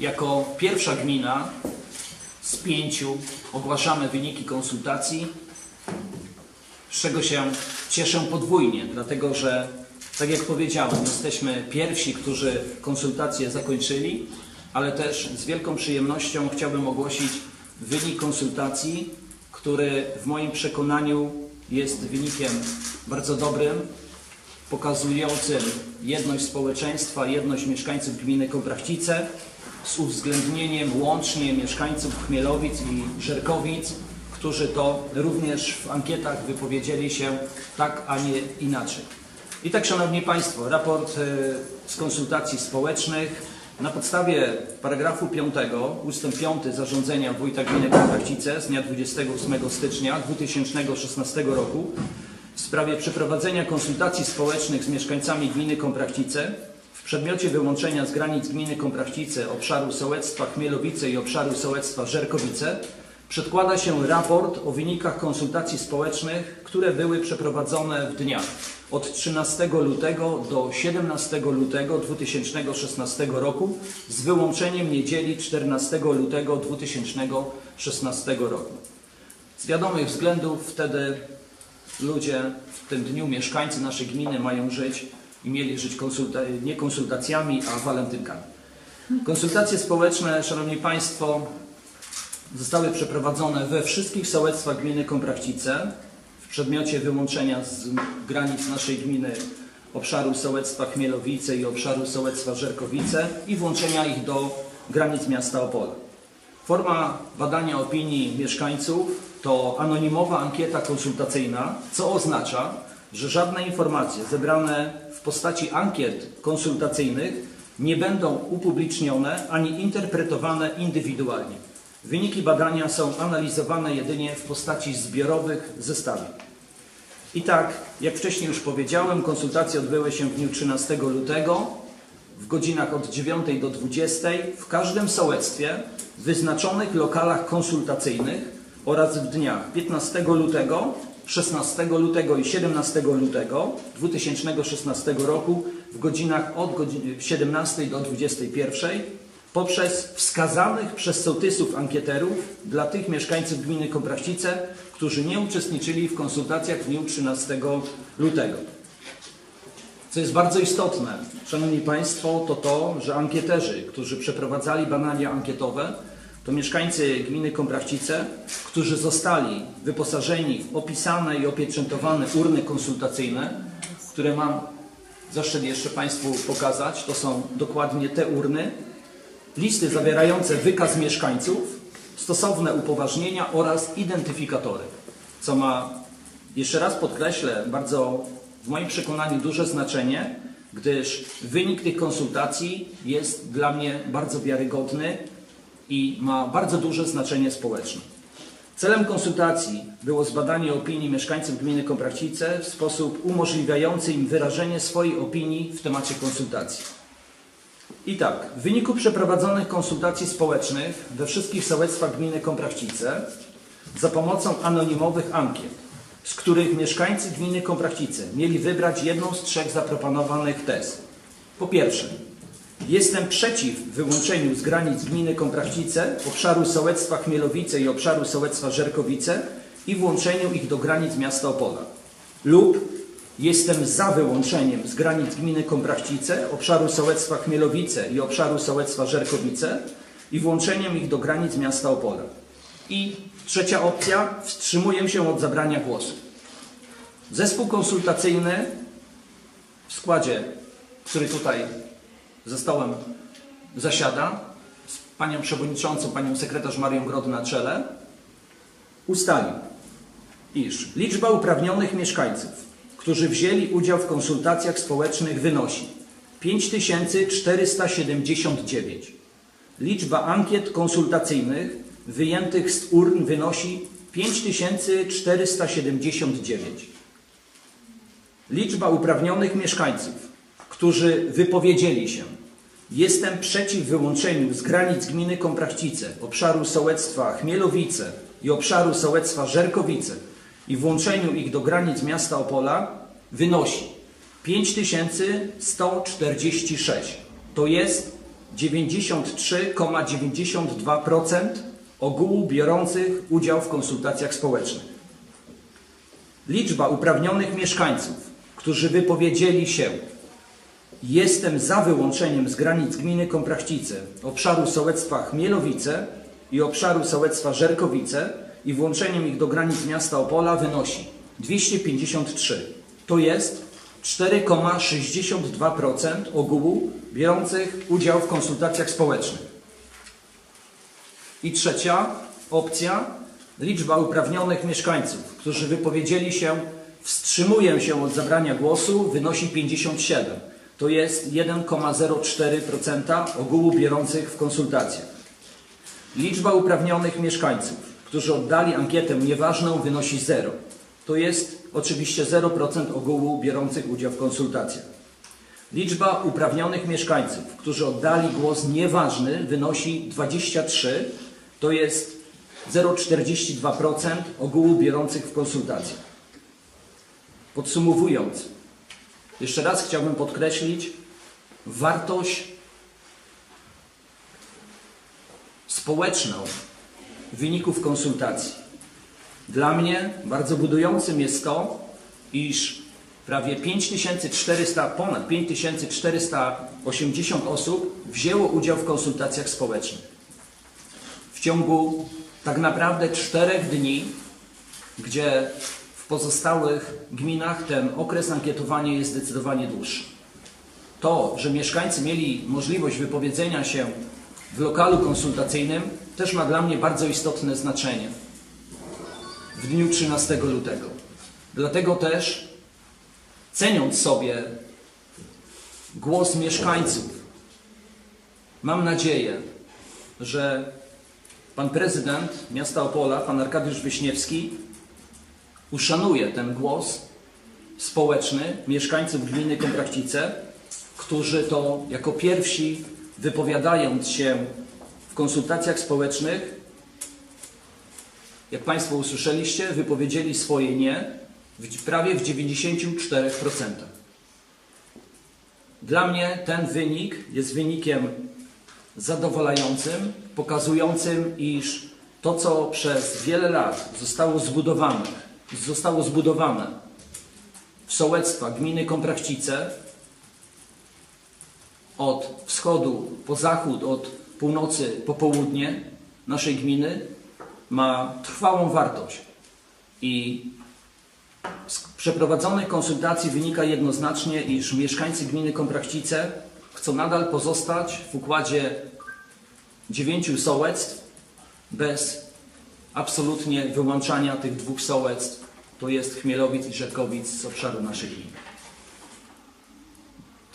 Jako pierwsza gmina z pięciu ogłaszamy wyniki konsultacji, z czego się cieszę podwójnie, dlatego że, tak jak powiedziałem, jesteśmy pierwsi, którzy konsultacje zakończyli, ale też z wielką przyjemnością chciałbym ogłosić wynik konsultacji, który w moim przekonaniu jest wynikiem bardzo dobrym, pokazującym jedność społeczeństwa, jedność mieszkańców gminy Komprachcice z uwzględnieniem łącznie mieszkańców Chmielowic i Żerkowic, którzy to również w ankietach wypowiedzieli się tak, a nie inaczej. I tak, Szanowni Państwo, raport e, z konsultacji społecznych na podstawie paragrafu 5 ustęp 5 zarządzenia wójta gminy Komprachcice z dnia 28 stycznia 2016 roku w sprawie przeprowadzenia konsultacji społecznych z mieszkańcami gminy Komprachcice przedmiocie wyłączenia z granic gminy Komprachcice obszaru sołectwa Chmielowice i obszaru sołectwa Żerkowice przedkłada się raport o wynikach konsultacji społecznych, które były przeprowadzone w dniach od 13 lutego do 17 lutego 2016 roku z wyłączeniem niedzieli 14 lutego 2016 roku. Z wiadomych względów wtedy ludzie w tym dniu, mieszkańcy naszej gminy mają żyć i mieli żyć konsulta nie konsultacjami, a walentynkami. Konsultacje społeczne, Szanowni Państwo, zostały przeprowadzone we wszystkich sołectwach gminy Komprachcice w przedmiocie wyłączenia z granic naszej gminy obszaru sołectwa Chmielowice i obszaru sołectwa Żerkowice i włączenia ich do granic miasta Opola. Forma badania opinii mieszkańców to anonimowa ankieta konsultacyjna, co oznacza, że żadne informacje zebrane w postaci ankiet konsultacyjnych nie będą upublicznione ani interpretowane indywidualnie. Wyniki badania są analizowane jedynie w postaci zbiorowych zestawień. I tak, jak wcześniej już powiedziałem, konsultacje odbyły się w dniu 13 lutego w godzinach od 9 do 20 w każdym sołectwie w wyznaczonych lokalach konsultacyjnych oraz w dniach 15 lutego, 16 lutego i 17 lutego 2016 roku w godzinach od godziny 17 do 21 poprzez wskazanych przez sołtysów ankieterów dla tych mieszkańców gminy Komprachcice, którzy nie uczestniczyli w konsultacjach w dniu 13 lutego. Co jest bardzo istotne, Szanowni Państwo, to to, że ankieterzy, którzy przeprowadzali badania ankietowe, to mieszkańcy gminy Komprachcice, którzy zostali wyposażeni w opisane i opieczętowane urny konsultacyjne, które mam zaszczyt jeszcze Państwu pokazać. To są dokładnie te urny, listy zawierające wykaz mieszkańców, stosowne upoważnienia oraz identyfikatory, co ma, jeszcze raz podkreślę, bardzo w moim przekonaniu duże znaczenie, gdyż wynik tych konsultacji jest dla mnie bardzo wiarygodny i ma bardzo duże znaczenie społeczne. Celem konsultacji było zbadanie opinii mieszkańców gminy Komprachcice w sposób umożliwiający im wyrażenie swojej opinii w temacie konsultacji. I tak, w wyniku przeprowadzonych konsultacji społecznych we wszystkich sołectwach gminy Komprachcice za pomocą anonimowych ankiet, z których mieszkańcy gminy Komprachcice mieli wybrać jedną z trzech zaproponowanych tez. Po pierwsze, jestem przeciw wyłączeniu z granic gminy Komprachcice obszaru sołectwa Chmielowice i obszaru sołectwa Żerkowice i włączeniu ich do granic miasta Opola. Lub Jestem za wyłączeniem z granic gminy Komprachcice, obszaru sołectwa Chmielowice i obszaru sołectwa Żerkowice i włączeniem ich do granic miasta Opola. I trzecia opcja, wstrzymuję się od zabrania głosu. Zespół konsultacyjny w składzie, który tutaj ze stołem zasiada, z panią przewodniczącą, panią sekretarz Marią Grod na czele, ustalił, iż liczba uprawnionych mieszkańców którzy wzięli udział w konsultacjach społecznych wynosi 5479. Liczba ankiet konsultacyjnych wyjętych z urn wynosi 5479. Liczba uprawnionych mieszkańców, którzy wypowiedzieli się Jestem przeciw wyłączeniu z granic gminy Komprachcice, obszaru sołectwa Chmielowice i obszaru sołectwa Żerkowice i włączeniu ich do granic miasta Opola wynosi 5146. To jest 93,92% ogółu biorących udział w konsultacjach społecznych. Liczba uprawnionych mieszkańców, którzy wypowiedzieli się Jestem za wyłączeniem z granic gminy Komprachcice obszaru sołectwa Chmielowice i obszaru sołectwa Żerkowice i włączeniem ich do granic miasta Opola wynosi 253. To jest 4,62% ogółu biorących udział w konsultacjach społecznych. I trzecia opcja, liczba uprawnionych mieszkańców, którzy wypowiedzieli się, wstrzymuję się od zabrania głosu, wynosi 57. To jest 1,04% ogółu biorących w konsultacjach. Liczba uprawnionych mieszkańców, którzy oddali ankietę nieważną, wynosi 0. To jest oczywiście 0% ogółu biorących udział w konsultacjach. Liczba uprawnionych mieszkańców, którzy oddali głos nieważny, wynosi 23. To jest 0,42% ogółu biorących w konsultacjach. Podsumowując, jeszcze raz chciałbym podkreślić wartość społeczną wyników konsultacji. Dla mnie bardzo budującym jest to, iż prawie 5400, ponad 5480 osób wzięło udział w konsultacjach społecznych. W ciągu tak naprawdę czterech dni, gdzie w pozostałych gminach ten okres ankietowania jest zdecydowanie dłuższy. To, że mieszkańcy mieli możliwość wypowiedzenia się w lokalu konsultacyjnym, też ma dla mnie bardzo istotne znaczenie w dniu 13 lutego. Dlatego też, ceniąc sobie głos mieszkańców, mam nadzieję, że pan prezydent miasta Opola, pan Arkadiusz Wyśniewski, uszanuje ten głos społeczny mieszkańców gminy Komprachcice, którzy to jako pierwsi wypowiadając się w konsultacjach społecznych, jak Państwo usłyszeliście, wypowiedzieli swoje nie w, prawie w 94%. Dla mnie ten wynik jest wynikiem zadowalającym, pokazującym, iż to, co przez wiele lat zostało zbudowane, zostało zbudowane sołectwa gminy Komprachcice, od wschodu po zachód, od północy po południe naszej gminy ma trwałą wartość. I z przeprowadzonych konsultacji wynika jednoznacznie, iż mieszkańcy gminy Komprachcice chcą nadal pozostać w układzie dziewięciu sołectw bez absolutnie wyłączania tych dwóch sołectw, to jest Chmielowic i Rzekowic z obszaru naszej gminy.